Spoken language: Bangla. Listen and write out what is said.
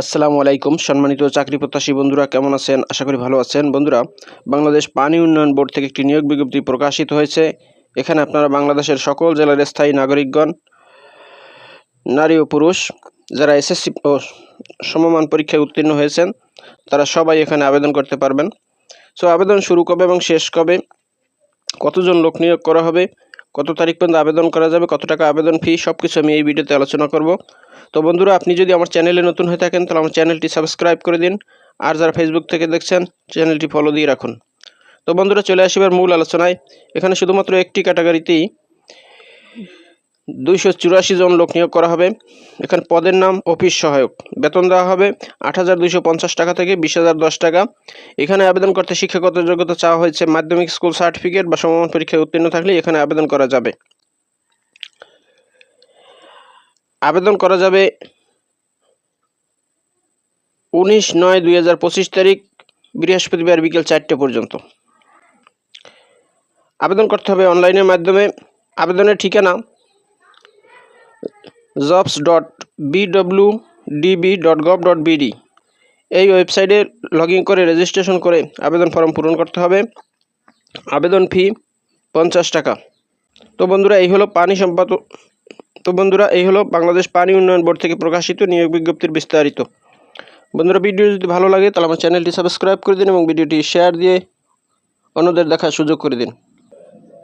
আসসালামু আলাইকুম। সম্মানিত চাকরি প্রত্যাশী বন্ধুরা, কেমন আছেন? আশা করি ভালো আছেন। বন্ধুরা, বাংলাদেশ পানি উন্নয়ন বোর্ড থেকে একটি নিয়োগ বিজ্ঞপ্তি প্রকাশিত হয়েছে। এখানে আপনারা বাংলাদেশের সকল জেলার স্থায়ী নাগরিকগণ, নারী ও পুরুষ, যারা এসএসসি ও সমমান পরীক্ষায় উত্তীর্ণ হয়েছেন, তারা সবাই এখানে আবেদন করতে পারবেন। সো আবেদন শুরু কবে এবং শেষ কবে? কতজন লোক নিয়োগ করা হবে? কত তারিখ পর্যন্ত আবেদন করা যাবে, কত টাকা আবেদন ফি সব কিছু আমি এই ভিডিওতে আলোচনা করব। তো বন্ধুরা, আপনি যদি আমার চ্যানেলে নতুন হয়ে থাকেন, তাহলে আমার চ্যানেলটি সাবস্ক্রাইব করে দিন। আর যারা ফেসবুক থেকে দেখছেন, চ্যানেলটি ফলো দিয়ে রাখুন। তো বন্ধুরা, চলে আসিবার মূল আলোচনায়। এখানে শুধুমাত্র একটি ক্যাটাগরিতেই দুইশো চুরাশি জন লোক নিয়োগ করা হবে। এখানে পদের নাম অফিস সহায়ক। বেতন দেওয়া হবে আট হাজার দুইশো পঞ্চাশ টাকা থেকে বিশ হাজার দশ টাকা। এখানে আবেদন করতে শিক্ষাগত যোগ্যতা চাওয়া হয়েছে। মাধ্যমিক স্কুল সার্টিফিকেট বা সমমান পরীক্ষায় উত্তীর্ণ থাকলে এখানে আবেদন করা যাবে। আবেদন করা যাবে উনিশ নয় দুই হাজার পঁচিশ তারিখ বৃহস্পতিবার বিকেল চারটে পর্যন্ত। আবেদন করতে হবে অনলাইনের মাধ্যমে। আবেদনের ঠিকানা jobs dot BWDB dot gov dot BD BD এই ওয়েবসাইটে লগ করে রেজিস্ট্রেশন করে আবেদন ফর্ম পূরণ করতে হবে। আবেদন ফি পঞ্চাশ টাকা। তো বন্ধুরা, এই হলো পানি সম্পাদ তো বন্ধুরা, এই হলো বাংলাদেশ পানি উন্নয়ন বোর্ড থেকে প্রকাশিত নিয়োগ বিজ্ঞপ্তির বিস্তারিত। বন্ধুরা, ভিডিও যদি ভালো লাগে, তাহলে আমার চ্যানেলটি সাবস্ক্রাইব করে দিন এবং ভিডিওটি শেয়ার দিয়ে অন্যদের দেখার সুযোগ করে দিন।